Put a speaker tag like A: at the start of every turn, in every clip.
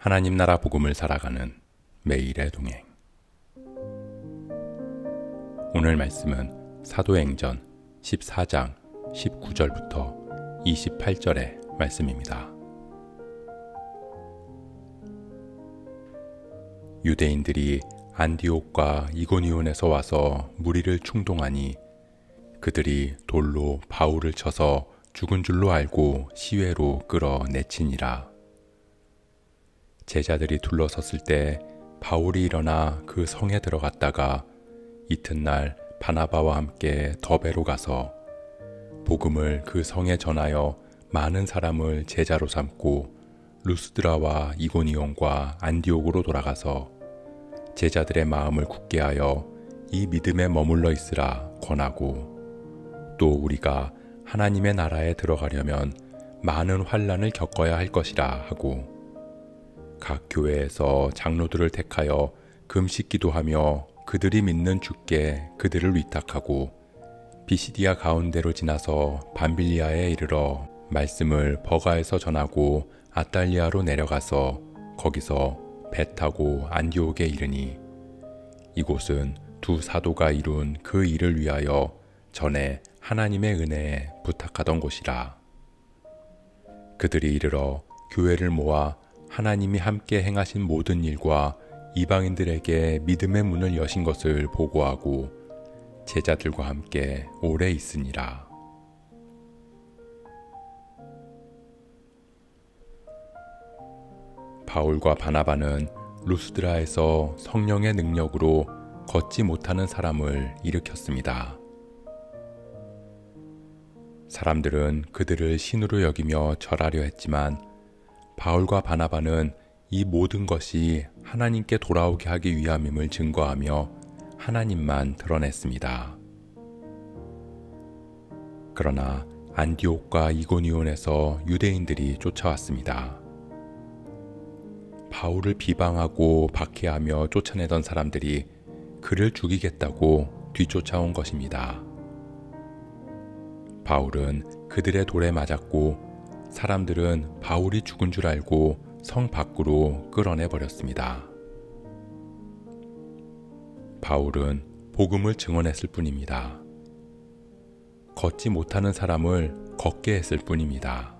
A: 하나님 나라 복음을 살아가는 매일의 동행. 오늘 말씀은 사도행전 14장 19절부터 28절의 말씀입니다. 유대인들이 안디옥과 이고니온에서 와서 무리를 충동하니 그들이 돌로 바울을 쳐서 죽은 줄로 알고 시외로 끌어내치니라. 제자들이 둘러섰을 때 바울이 일어나 그 성에 들어갔다가 이튿날 바나바와 함께 더베로 가서 복음을 그 성에 전하여 많은 사람을 제자로 삼고 루스드라와 이고니온과 안디옥으로 돌아가서 제자들의 마음을 굳게 하여 이 믿음에 머물러 있으라 권하고 또 우리가 하나님의 나라에 들어가려면 많은 환란을 겪어야 할 것이라 하고 각 교회에서 장로들을 택하여 금식 기도 하며 그들이 믿는 주께 그들을 위탁하고 비시디아 가운데로 지나서 반빌리아에 이르러 말씀을 버가에서 전하고 아달리아로 내려가서 거기서 배 타고 안디옥에 이르니 이곳은 두 사도가 이룬 그 일을 위하여 전에 하나님의 은혜에 부탁하던 곳이라. 그들이 이르러 교회를 모아 하나님이 함께 행하신 모든 일과 이방인들에게 믿음의 문을 여신 것을 보고하고 제자들과 함께 오래 있으니라. 바울과 바나바는 루스드라에서 성령의 능력으로 걷지 못하는 사람을 일으켰습니다. 사람들은 그들을 신으로 여기며 절하려 했지만 바울과 바나바는 이 모든 것이 하나님께 돌아오게 하기 위함임을 증거하며 하나님만 드러냈습니다. 그러나 안디옥과 이고니온에서 유대인들이 쫓아왔습니다. 바울을 비방하고 박해하며 쫓아내던 사람들이 그를 죽이겠다고 뒤쫓아온 것입니다. 바울은 그들의 돌에 맞았고 사람들은 바울이 죽은 줄 알고 성 밖으로 끌어내 버렸습니다. 바울은 복음을 증언했을 뿐입니다. 걷지 못하는 사람을 걷게 했을 뿐입니다.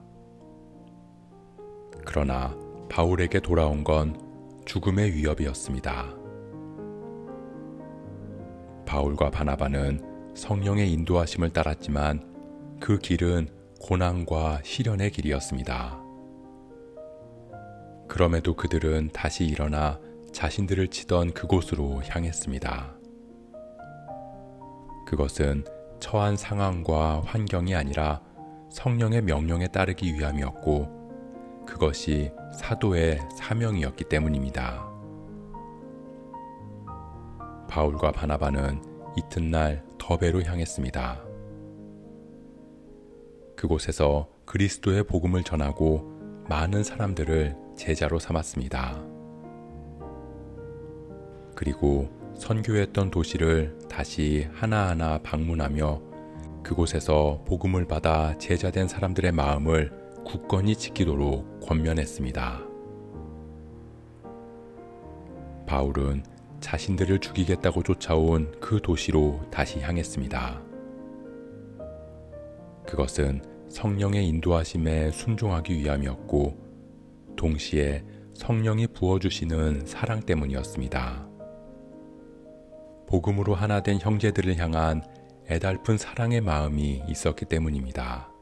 A: 그러나 바울에게 돌아온 건 죽음의 위협이었습니다. 바울과 바나바는 성령의 인도하심을 따랐지만 그 길은 고난과 시련의 길이었습니다. 그럼에도 그들은 다시 일어나 자신들을 치던 그곳으로 향했습니다. 그것은 처한 상황과 환경이 아니라 성령의 명령에 따르기 위함이었고 그것이 사도의 사명이었기 때문입니다. 바울과 바나바는 이튿날 더베로 향했습니다. 그곳에서 그리스도의 복음을 전하고 많은 사람들을 제자로 삼았습니다. 그리고 선교했던 도시를 다시 하나하나 방문하며 그곳에서 복음을 받아 제자된 사람들의 마음을 굳건히 지키도록 권면했습니다. 바울은 자신들을 죽이겠다고 쫓아온 그 도시로 다시 향했습니다. 그것은 성령의 인도하심에 순종하기 위함이었고, 동시에 성령이 부어주시는 사랑 때문이었습니다. 복음으로 하나 된 형제들을 향한 애달픈 사랑의 마음이 있었기 때문입니다.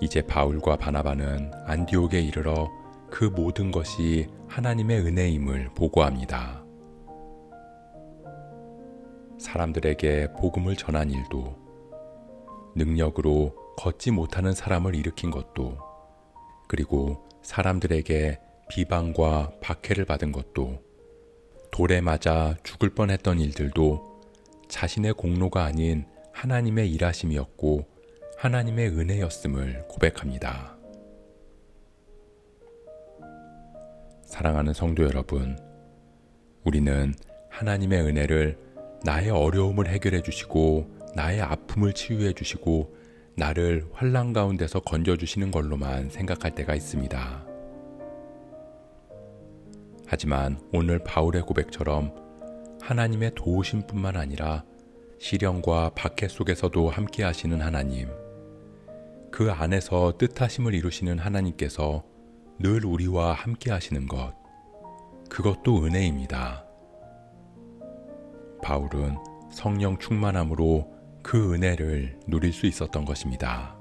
A: 이제 바울과 바나바는 안디옥에 이르러 그 모든 것이 하나님의 은혜임을 보고합니다. 사람들에게 복음을 전한 일도 능력으로 걷지 못하는 사람을 일으킨 것도 그리고 사람들에게 비방과 박해를 받은 것도 돌에 맞아 죽을 뻔했던 일들도 자신의 공로가 아닌 하나님의 일하심이었고 하나님의 은혜였음을 고백합니다. 사랑하는 성도 여러분, 우리는 하나님의 은혜를 나의 어려움을 해결해 주시고 나의 아픔을 치유해 주시고 나를 환란 가운데서 건져 주시는 걸로만 생각할 때가 있습니다. 하지만 오늘 바울의 고백처럼 하나님의 도우심뿐만 아니라 시련과 박해 속에서도 함께 하시는 하나님, 그 안에서 뜻하심을 이루시는 하나님께서 늘 우리와 함께 하시는 것, 그것도 은혜입니다. 바울은 성령 충만함으로 그 은혜를 누릴 수 있었던 것입니다.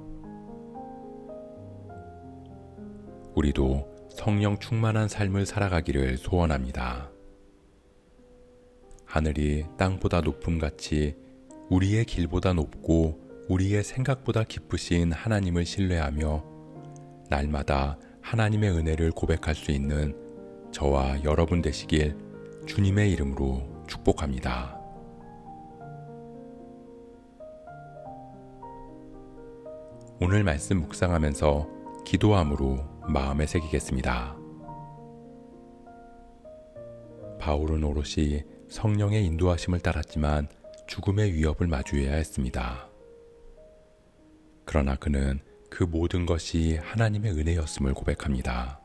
A: 우리도 성령 충만한 삶을 살아가기를 소원합니다. 하늘이 땅보다 높음 같이 우리의 길보다 높고 우리의 생각보다 깊으신 하나님을 신뢰하며 날마다 하나님의 은혜를 고백할 수 있는 저와 여러분 되시길 주님의 이름으로 축복합니다. 오늘 말씀 묵상하면서 기도함으로 마음에 새기겠습니다. 바울은 오롯이 성령의 인도하심을 따랐지만 죽음의 위협을 마주해야 했습니다. 그러나 그는 그 모든 것이 하나님의 은혜였음을 고백합니다.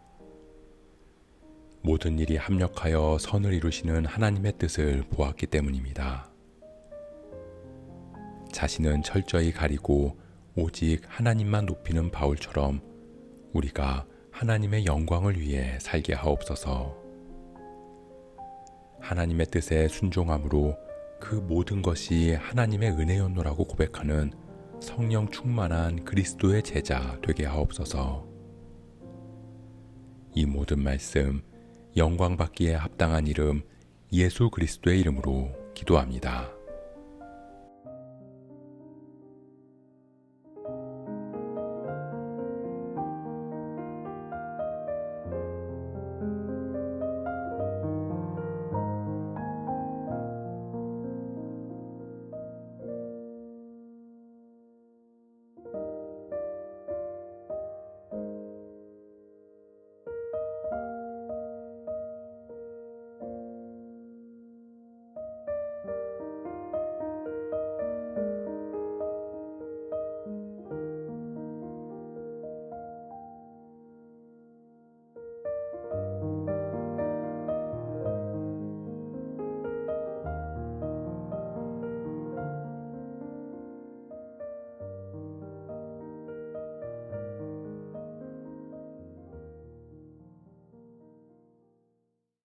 A: 모든 일이 합력하여 선을 이루시는 하나님의 뜻을 보았기 때문입니다. 자신은 철저히 가리고 오직 하나님만 높이는 바울처럼 우리가 하나님의 영광을 위해 살게 하옵소서. 하나님의 뜻에 순종함으로 그 모든 것이 하나님의 은혜였노라고 고백하는 성령 충만한 그리스도의 제자 되게 하옵소서. 이 모든 말씀 영광 받기에 합당한 이름 예수 그리스도의 이름으로 기도합니다.